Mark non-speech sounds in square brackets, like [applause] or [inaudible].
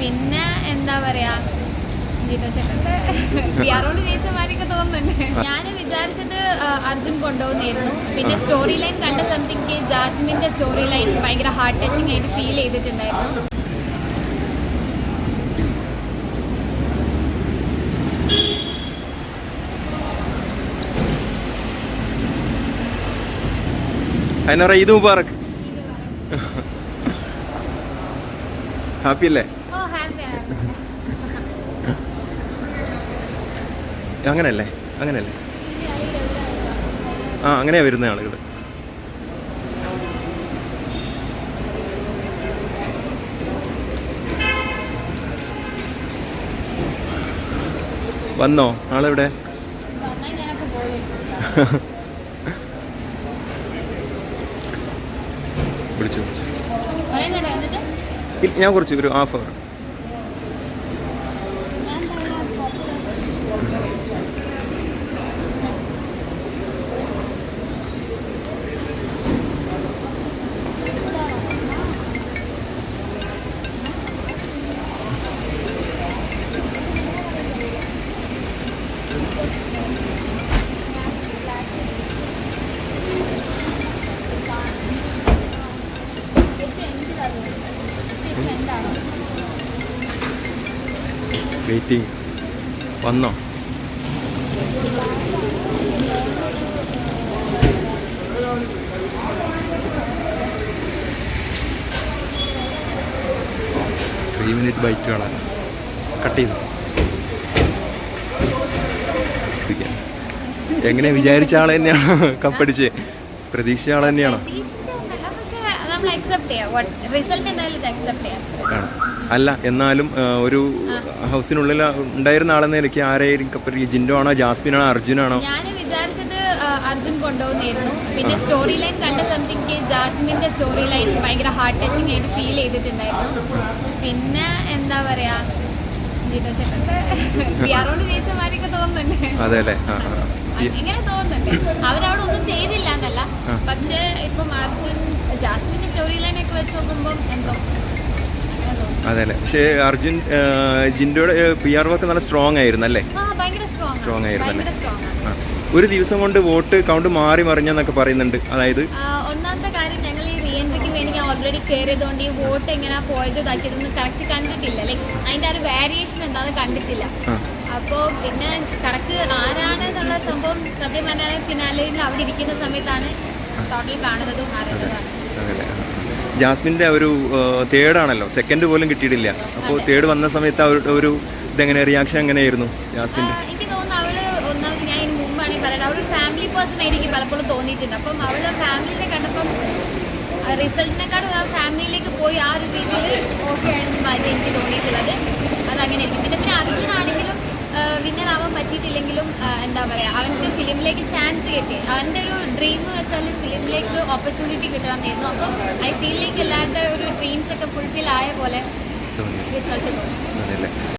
പിന്നെ എന്താ പറയാ? [laughs] പിയാറോട് ജയിച്ച മാതിരിയൊക്കെ തോന്നുന്നുണ്ട്. ഞാൻ വിചാരിച്ചത് അർജുൻ കൊണ്ടുപോകുന്നായിരുന്നു പിന്നെ സ്റ്റോറി ലൈൻ കണ്ട സംതിങ് ജാസ്മിന്റെ സ്റ്റോറി ലൈൻ ഭയങ്കര ഹാർട്ട് ടച്ചിങ് ആയിട്ട് ഫീൽ ചെയ്തിട്ടുണ്ടായിരുന്നു. അതിനറ ഈദ് മുബാറക് ഹാപ്പി അല്ലേ? [laughs] അങ്ങനെയല്ലേ? അങ്ങനെയല്ലേ? ആ അങ്ങനെയാ വരുന്ന ആളുകൾ വന്നോ? ആളെവിടെ? [laughs] വിളിച്ചു വിളിച്ചു. ഞാൻ കുറച്ച് ഒരു ഹാഫ് അവർ. വെയിറ്റിംഗ് വന്നോ? ത്രീ മിനിറ്റ് ബൈക്ക് കാണാൻ കട്ട് ചെയ്തു? എങ്ങനെ വിചാരിച്ച ആളെ തന്നെയാണോ? കപ്പടിച്ച്. പ്രതീക്ഷിച്ച ആളെ തന്നെയാണോ? നമ്മൾ ചെയ്യാം. എന്തായാലും ചെയ്യാം. ആണ്. അല്ല എന്നാലും ഒരു ഹൗസിനുള്ളിൽ ഉണ്ടായിരുന്ന ആളെന്ന നിലയ്ക്ക് ആരെയും കപ്പടി ജിൻഡോ ആണോ ജാസ്മിനാണോ അർജുനാണോ? ഞാൻ വിചാരിച്ചത് ആ, അർജുൻ കൊണ്ടുപോകുന്നായിരുന്നു പിന്നെ സ്റ്റോറി ലൈൻ കണ്ട സംതിങ് ജാസ്മിന്റെ സ്റ്റോറി ലൈൻ ഭയങ്കര ഹാർട്ട് ടച്ചിങ് ആയിട്ട് ഫീൽ ചെയ്തിട്ടുണ്ടായിരുന്നു. പിന്നെ എന്താ പറയാ ജിനോ ചേട്ടന്റെ ജയിച്ച മാതിരിയൊക്കെ തോന്നുന്നുണ്ട്. അതെ അല്ലേ ഇങ്ങനെ തോന്നുന്നുണ്ട്. അവരവിടെ ഒന്നും ചെയ്തില്ല എന്നല്ല. പക്ഷെ ഇപ്പം അർജുൻ ജാസ്മിന്റെ സ്റ്റോറി ലൈൻ ഒക്കെ വെച്ച് നോക്കുമ്പോൾ എന്തോ. അതെ അല്ലേ പക്ഷേ അർജുൻ ജിൻഡോയുടെ പി ആർ വർക്ക് നല്ല സ്ട്രോങ് ആയിരുന്നു അല്ലേ? സ്ട്രോങ് ആയിരുന്നു അല്ലേ? ഒരു ദിവസം കൊണ്ട് വോട്ട് കൗണ്ട് മാറി മറിഞ്ഞെന്നൊക്കെ പറയുന്നുണ്ട്. അതായത്? ഒന്നാമത്തെ കാര്യം ഞങ്ങൾ ഈ റീ എൻട്രിക്ക് വേണ്ടി ഞാൻ ഓൾറെഡി കയറിയതുകൊണ്ട് ഈ വോട്ട് എങ്ങനെയാ പോയത് ഇതാക്കിയതൊന്നും കറക്റ്റ് കണ്ടിട്ടില്ല. ലൈക്ക് അതിന്റെ ഒരു വേരിയേഷൻ എന്താണെന്ന് കണ്ടിട്ടില്ല. അപ്പോ അപ്പോൾ പിന്നെ കറക്റ്റ് ആരാണ് എന്നുള്ള സംഭവം സത്യം പറഞ്ഞാൽ ഫിനാലയിൽ അവിടെ ഇരിക്കുന്ന സമയത്താണ് ടോട്ടൽ കാണുന്നതും അറിയുന്നതാണ് ജാസ്മിന്റെ ഒരു തേർഡാണല്ലോ സെക്കൻഡ് പോലും കിട്ടിയിട്ടില്ല. അപ്പോൾ തേർഡ് വന്ന സമയത്ത് അവരുടെ ഒരു ഇതെങ്ങനെ റിയാക്ഷൻ എങ്ങനെയായിരുന്നു ജാസ്മിന്റെ? ആ, പലപ്പോഴും തോന്നിയിട്ടുണ്ട്. അപ്പം അവളുടെ ഫാമിലിനെ കണ്ടപ്പം റിസൾട്ടിനെക്കാളും ആ ഫാമിലിയിലേക്ക് പോയി ആ ഒരു രീതിയിൽ ഓക്കെ ആയിരുന്നു എനിക്ക് തോന്നിയിട്ടുള്ളത്. അതങ്ങനെയായിരിക്കും. പിന്നെ പിന്നെ അർജുനാണെങ്കിലും വിന്നർ ആവാൻ പറ്റിയിട്ടില്ലെങ്കിലും എന്താ പറയുക അവന്റെ ഫിലിമിലേക്ക് ചാൻസ് കിട്ടി. അവന്റെ ഒരു ഡ്രീം വെച്ചാൽ ഫിലിമിലേക്ക് ഓപ്പർച്യൂണിറ്റി കിട്ടണമെന്നായിരുന്നു. അപ്പം ഐ ഫീലിലേക്ക് എല്ലാവരുടെ ഒരു ഡ്രീംസ് ഒക്കെ ഫുൾഫിൽ ആയ പോലെ റിസൾട്ട് തോന്നി.